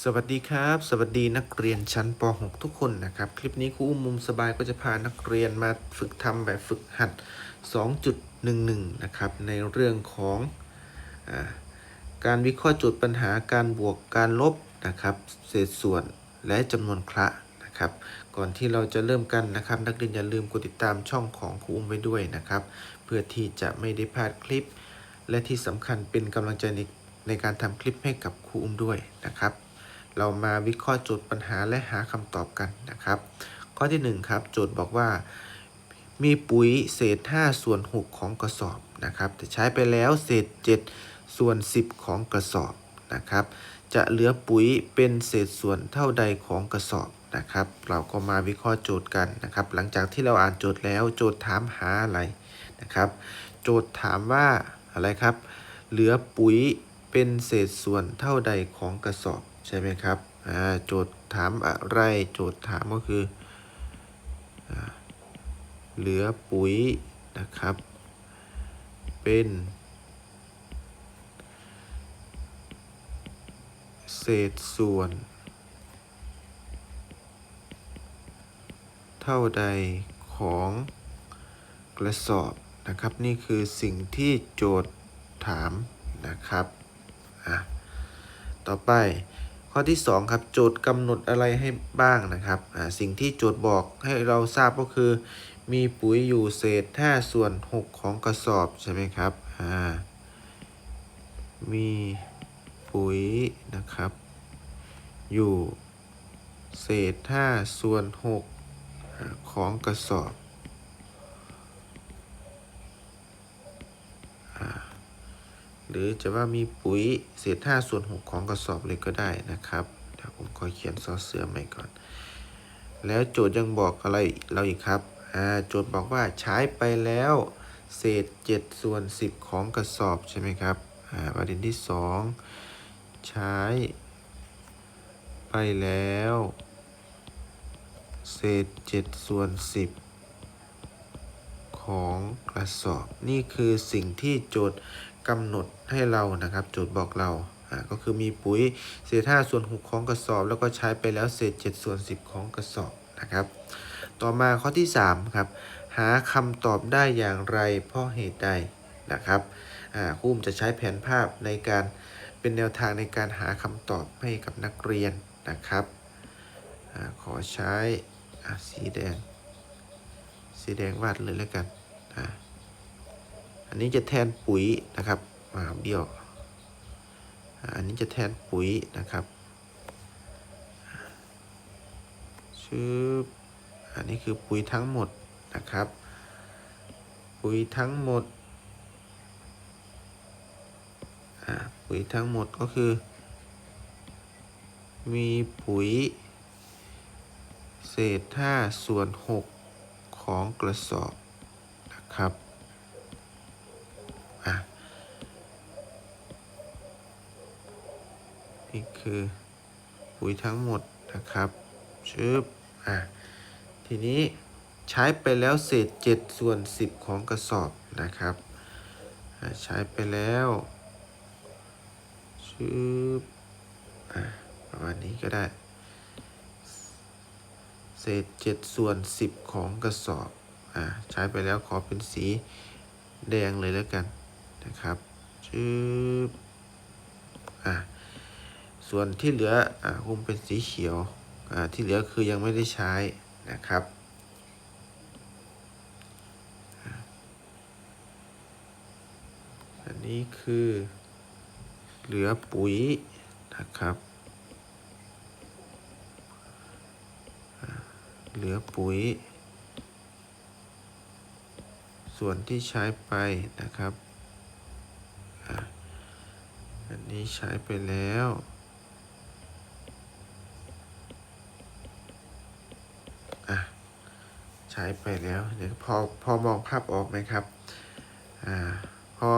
สวัสดีครับ สวัสดีนักเรียนชั้นป .6 ทุกคนนะครับ คลิปนี้ครูอุ้มมุมสบายก็จะพานักเรียนมาฝึกทำแบบฝึกหัด 2.11 นะครับ ในเรื่องของอาการวิเคราะห์โจทย์ปัญหาการบวกการลบนะครับ เศษส่วนและจำนวนคละนะครับ ก่อนที่เราจะเริ่มกันนะครับ นักเรียนอย่าลืมกดติดตามช่องของครูอุ้มไว้ด้วยนะครับ เพื่อที่จะไม่ได้พลาดคลิป และที่สำคัญเป็นกำลังใจในในการทำคลิปให้กับครูอุ้มด้วยนะครับ เรามาวิเคราะห์โจทย์ปัญหาและหาคำตอบกันนะครับ ข้อที่1ครับโจทย์บอกว่า มีปุ๋ยเศษ 5 ส่วน 6 ของกระสอบนะครับ แต่ใช้ไปแล้วเศษ 7 ส่วน 10 ของกระสอบนะครับ จะเหลือปุ๋ยเป็นเศษส่วนเท่าใดของกระสอบนะครับ เราก็มาวิเคราะห์โจทย์กันนะครับ หลังจากที่เราอ่านโจทย์แล้วโจทย์ถามหาอะไรนะครับ โจทย์ถามว่าอะไรครับ เหลือปุ๋ยเป็นเศษส่วนเท่าใดของกระสอบ ใช่ไหมครับโจทย์ถามอะไร โจทย์ถามก็คืออเหลือปุ๋ยนะครับ เป็นเศษส่วน เท่าใดของกระสอบนะครับ นี่คือสิ่งที่โจทย์ถามนะครับอะต่อไป ข้อที่ 2 ครับ โจทย์กำหนดอะไรให้บ้างนะครับสิ่งที่โจทย์บอกให้เราทราบก็คือ มีปุ๋ยอยู่เศษ5ส่วน 6 ของกระสอบใช่ไหมครับมีปุ๋ยนะครับ อยู่เศษ5ส่วน 6 ของกระสอบอ่า หรือจะว่ามีปุ๋ยเศษ5ส่วน 6 ของกระสอบเลยก็ได้นะครับเดี๋ยวผมขอเขียนซอเสือใหม่ก่อน แล้วโจทย์ยังบอกอะไรเราอีกครับอ่าโจทย์บอกว่าใช้ไปแล้ว เศษ7ส่วน 10 ของกระสอบใช่ไหมครับอ่าประเด็นที่ 2 ใช้ ไปแล้ว เศษ7ส่วน 10ของกระสอบ นี่คือสิ่งที่โจทย์ กำหนดให้เรานะครับ โจทย์บอกเราก็คือมีปุ๋ยเศษ5ส่วน6ของกระสอบ แล้วก็ใช้ไปแล้วเศษ7ส่วน10 ของกระสอบนะครับ ต่อมาข้อที่3ครับหาคำตอบได้อย่างไรเพราะเหตุใดนะครับอ่าคุ้มจะใช้แผนภาพในการเป็นแนวทางในการหาคำตอบให้กับนักเรียนนะครับอาขอใช้สีแดง สีแดงวาดเลยแล้วกัน อันนี้จะแทนปุ๋ยนะครับอ่าเบี้ยว อันนี้จะแทนปุ๋ยนะครับชื่ออันนี้คือปุ๋ยทั้งหมดนะครับ ปุ๋ยทั้งหมดปุ๋ยทั้งหมดก็คือ มีปุ๋ย เศษ5ส่วน 6 ของกระสอบนะครับอะ นี่คือปุ๋ยทั้งหมดนะครับชึบอะทีนี้ใช้ไปแล้วเศษ7ส่วน 10 ของกระสอบนะครับใช้ไปแล้วชึบอะประมาณนี้ก็ได้ เศษ7ส่วน 10 ของกระสอบอ่าใช้ไปแล้วขอเป็นสีแดงเลยแล้วกันนะครับชืบอ่า ส่วนที่เหลืออ่าคุมเป็นสีเขียวอ่าที่เหลือคือยังไม่ได้ใช้นะครับ อันนี้คือเหลือปุ๋ยนะครับ เหลือปุ๋ย ส่วนที่ใช้ไปนะครับ อันนี้ใช้ไปแล้วอะ ใช้ไปแล้ว เดี๋ยวพอพอมองภาพออกไหมครับอ่าพอ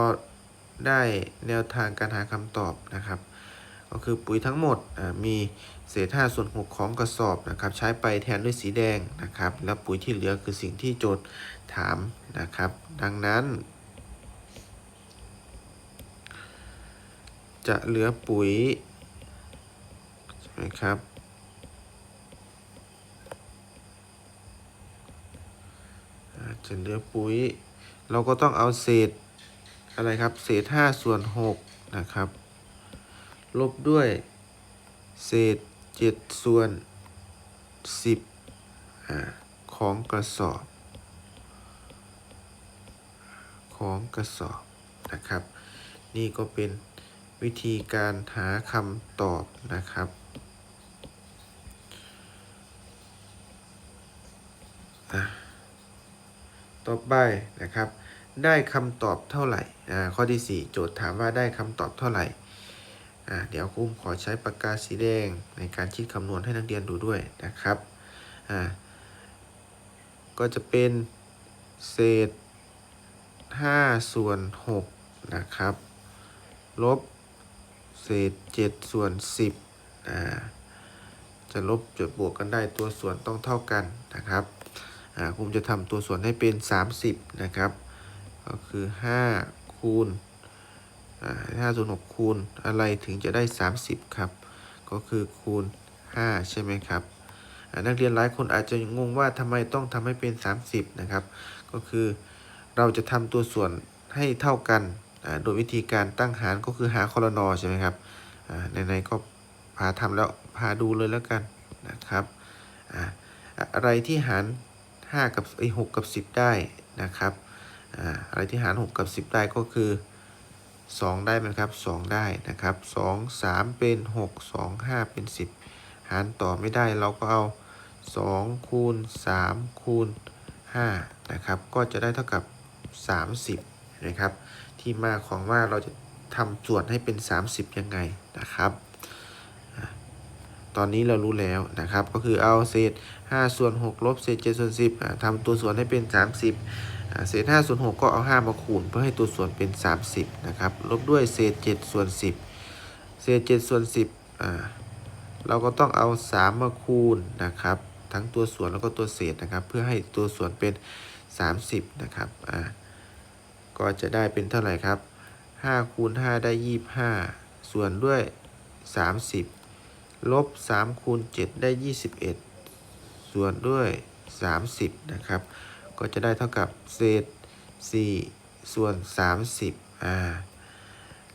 ได้แนวทางการหาคำตอบนะครับ ก็คือปุ๋ยทั้งหมดมีเศษ5ส่วน6ของกระสอบนะครับ ใช้ไปแทนด้วยสีแดงนะครับ แล้วปุ๋ยที่เหลือคือสิ่งที่โจทย์ถามนะครับ ดังนั้น จะเหลือปุ๋ยจะนะครับ จะเหลือปุ๋ย เราก็ต้องเอาเศษอะไรครับ เศษห้าส่วนหกนะครับ ลบด้วย เศษเจ็ดส่วนสิบอ่าของกระสอบ ของกระสอบนะครับ นี่ก็เป็นวิธีการหาคำตอบนะครับอะ ต่อไปนะครับ ได้คำตอบเท่าไหร่อ่าข้อที่ 4 โจทย์ถามว่าได้คำตอบเท่าไหร่อ่าเดี๋ยวครูขอใช้ปากกาสีแดงในการคิดคำนวณให้นักเรียนดูด้วยนะครับอ่าก็จะเป็นเศษ 5 ส่วน 6 นะครับ ลบเศษ 7 ส่วน 10อ่าจะลบจะบวกกันได้ตัวส่วนต้องเท่ากันนะครับ ผมจะทำตัวส่วนให้เป็น 30 นะครับ ก็คือ 5 คูณอ่า5ส่วน6คูณอะไรถึงจะได้ 30 ครับ ก็คือคูณ 5 ใช่ไหมครับ นักเรียนหลายคนอาจจะงงว่าทำไมต้องทำให้เป็น 30 นะครับ ก็คือเราจะทำตัวส่วนให้เท่ากัน โดยวิธีการตั้งหารก็คือหาคอรนอใช่ไหมครับอ่าไหนๆก็พาทำแล้วพาดูเลยแล้วกันนะครับ อะไรที่หาร 5 กับไอ้6กับ 10 ได้นะครับอ่าอะไรที่หาร 6 กับ 10 ได้ก็คือ 2 ได้ไหมครับ 2 ได้นะครับ2 3 เป็น 6 2 5 เป็น 10 หารต่อไม่ได้เราก็เอา 2 คูณ 3 คูณ 5 นะครับ ก็จะได้เท่ากับ 30 นะครับ ที่มาของว่าเราจะทำส่วนให้เป็น 30 ยังไงนะครับ ตอนนี้เรารู้แล้วนะครับ ก็คือเอาเศษ 5 ส่วน 6 ลบเศษ7ส่วน10อะทำตัวส่วนให้เป็น 30 เศษ5ส่วน6ก็เอา 5 มาคูณเพื่อให้ตัวส่วนเป็น 30 นะครับ ลบด้วยเศษ7ส่วน10 เศษ7ส่วน10เราก็ต้องเอา 3 มาคูณนะครับ ทั้งตัวส่วนแล้วก็ตัวเศษนะครับ เพื่อให้ตัวส่วนเป็น 30 นะครับก็จะได้เป็นเท่าไหร่ครับ5คูณ5ได้ 25 ส่วนด้วย 30 ลบ3คูณ7ได้ 21 ส่วนด้วย 30 นะครับ ก็จะได้เท่ากับเศษ 4 ส่วน 30 อ่า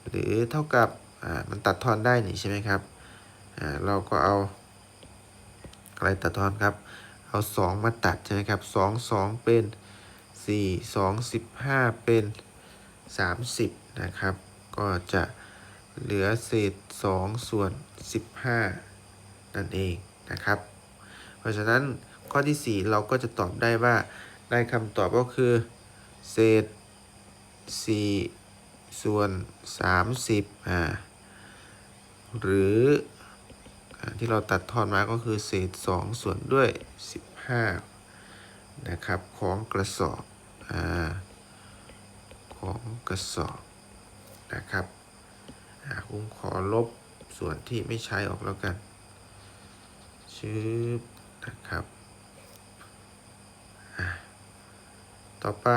หรือเท่ากับ อ่า มันตัดทอนได้นี่ใช่ไหมครับ อ่า เราก็เอา อะไรตัดทอนครับ เอา 2 มาตัดใช่ไหมครับ 2 2 เป็น 4 2 15 เป็น 30 นะครับ ก็จะ เหลือเศษ 2 ส่วน 15 นั่นเองนะครับ เพราะฉะนั้นข้อที่ 4 เราก็จะตอบได้ว่าได้คำตอบก็คือ เศษ 4 ส่วน 30 อ่า หรืออที่เราตัดทอนมาก็คือเศษ 2 ส่วนด้วย 15 นะครับ ของกระสอบ อ่า ของกระสอบนะครับ ผมขอลบส่วนที่ไม่ใช้ออกแล้วกัน ชืบนะครับ ต่อไป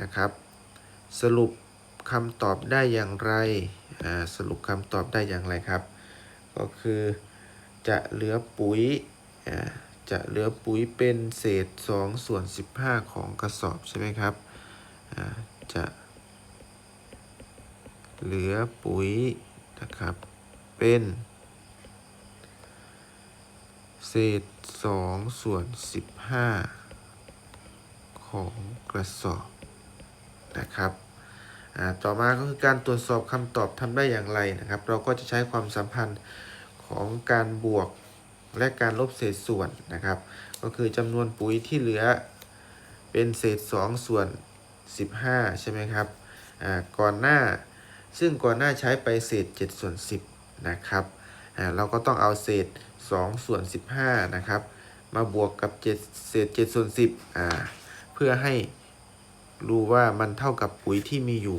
นะครับ สรุปคำตอบได้อย่างไร สรุปคำตอบได้อย่างไรครับ ก็คือจะเหลือปุ๋ย จะเหลือปุ๋ยเป็นเศษ2ส่วน15 ของกระสอบใช่ไหมครับ จะเหลือปุ๋ย นะครับ เป็น เศษ2ส่วน15ของกระสอบนะครับต่อมาก็คือการตรวจสอบคำตอบทำได้อย่างไรนะครับ เราก็จะใช้ความสัมพันธ์ของการบวกและการลบเศษส่วนนะครับ ก็คือจำนวนปุ๋ยที่เหลือเป็นเศษ 2 ส่วน 15 ใช่ไหมครับก่อนหน้า ซึ่งก่อนหน้าใช้ไปเศษ7ส่วน10นะครับเราก็ต้องเอาเศษ2ส่วน15นะครับมาบวกกับ7เศษ7ส่วน10อ่าเพื่อให้รู้ว่ามันเท่ากับปุ๋ยที่มีอยู่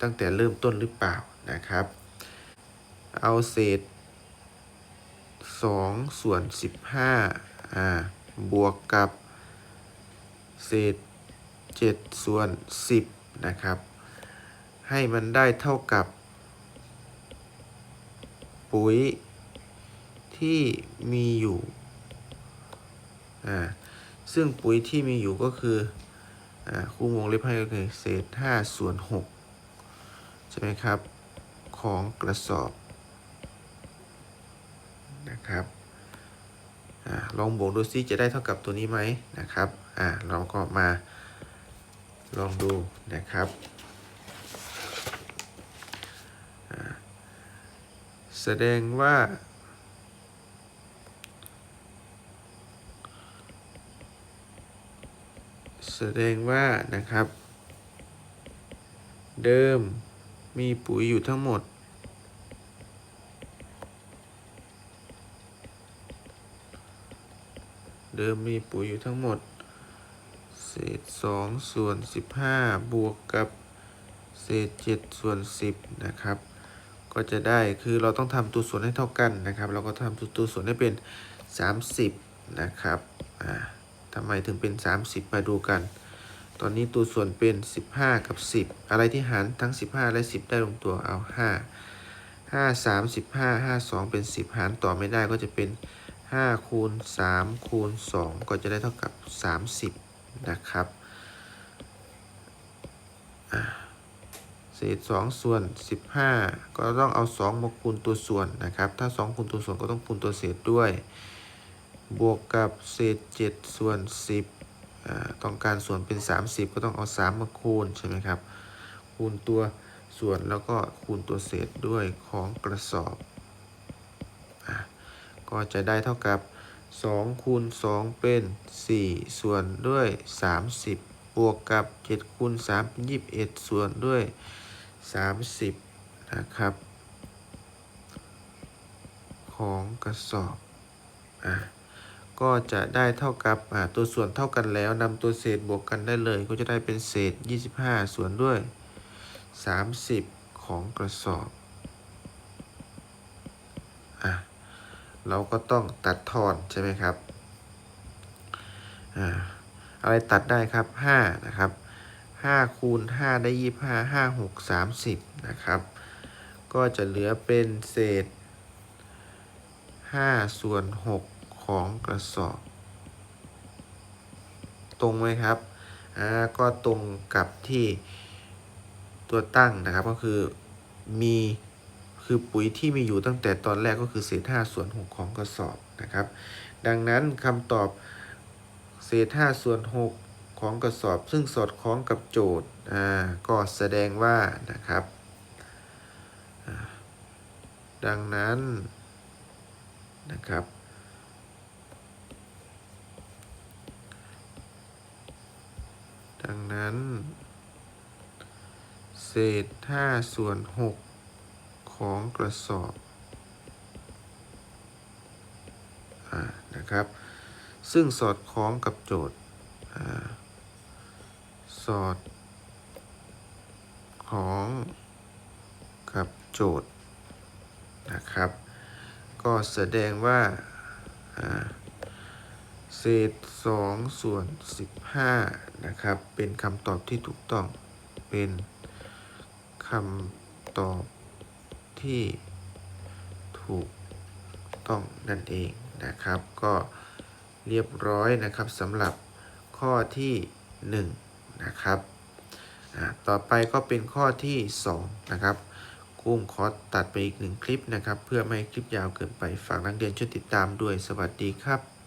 ตั้งแต่เริ่มต้นหรือเปล่านะครับ เอาเศษ2ส่วน15อ่าบวกกับเศษ7ส่วน10นะครับ ให้มันได้เท่ากับ ปุ๋ยที่มีอยู่ อ่า ซึ่งปุ๋ยที่มีอยู่ก็คือ อ่า คู่วงเล็บให้ก็คือเศษ5ส่วน6ใช่ไหมครับ ของกระสอบ นะครับ อ่า ลองบวกดูซิจะได้เท่ากับตัวนี้ไหมนะครับ อ่า เราก็มาลองดูนะครับอ่า แสดงว่า แสดงว่านะครับ เดิมมีปุ๋ยอยู่ทั้งหมด เดิมมีปุ๋ยอยู่ทั้งหมด เศษ2ส่วน15บวกกับ เศษ7ส่วน10นะครับ ก็จะได้คือเราต้องทำตัวส่วนให้เท่ากันนะครับ เราก็ทำตัวส่วนให้เป็น 30 นะครับอ่าทำไมถึงเป็น 30 มาดูกัน ตอนนี้ตัวส่วนเป็น 15 กับ 10 อะไรที่หารทั้ง 15 และ 10 ได้ลงตัวเอา 5 5 3 15 5 2 เป็น 10 หารต่อไม่ได้ก็จะเป็น 5 คูณ 3 คูณ 2 ก็จะได้เท่ากับ 30 นะครับอ่า เศษ2ส่วน 15 ก็ต้องเอา 2 มาคูณตัวส่วนนะครับ ถ้า 2 คูณตัวส่วนก็ต้องคูณตัวเศษด้วย บวกกับเศษ 7 ส่วน 10 ต้องการส่วนเป็น 30 ก็ต้องเอา 3 มาคูณใช่ไหมครับ คูณตัวส่วนแล้วก็คูณตัวเศษด้วยของกระสอบอก็จะได้เท่ากับ 2 คูณ 2 เป็น 4 ส่วนด้วย 30 บวกกับ7คูณ3เป็น21 ส่วนด้วย 30 นะครับ ของกระสอบอะก็จะได้เท่ากับอ่าตัวส่วนเท่ากันแล้วนำตัวเศษบวกกันได้เลย ก็จะได้เป็นเศษ 25 ส่วนด้วย 30 ของกระสอบอะเราก็ต้องตัดทอนใช่ไหมครับอ่าอะไรตัดได้ครับ 5 นะครับ 5คูณ5ได้25 5 6 30นะครับ ก็จะเหลือเป็นเศษ5ส่วน6ของกระสอบ ตรงไหมครับอ่าก็ตรงกับที่ตัวตั้งนะครับก็คือมีคือปุ๋ยที่มีอยู่ตั้งแต่ตอนแรกก็คือเศษ5ส่วน6ของกระสอบนะครับ ดังนั้นคำตอบเศษ5ส่วน6 ของกระสอบซึ่งสอดคล้องกับโจทย์อ่าก็แสดงว่านะครับ ดังนั้นนะครับ ดังนั้น เศษ5ส่วน 6 ของกระสอบอานะครับ ซึ่งสอดคล้องกับโจทย์อา สอดคล้องกับโจทย์นะครับ ก็แสดงว่าเศษ2ส่วน 15 นะครับ เป็นคำตอบที่ถูกต้องเป็นคำตอบที่ถูกต้องนั่นเองนะครับ ก็เรียบร้อยนะครับสำหรับข้อที่ 1 นะครับต่อไปก็เป็นข้อที่ 2 นะครับกุ้งขอตัดไปอีกหนึ่งคลิปนะครับ เพื่อไม่ให้คลิปยาวเกินไปฝากนักเรียนช่วยติดตามด้วยสวัสดีครับ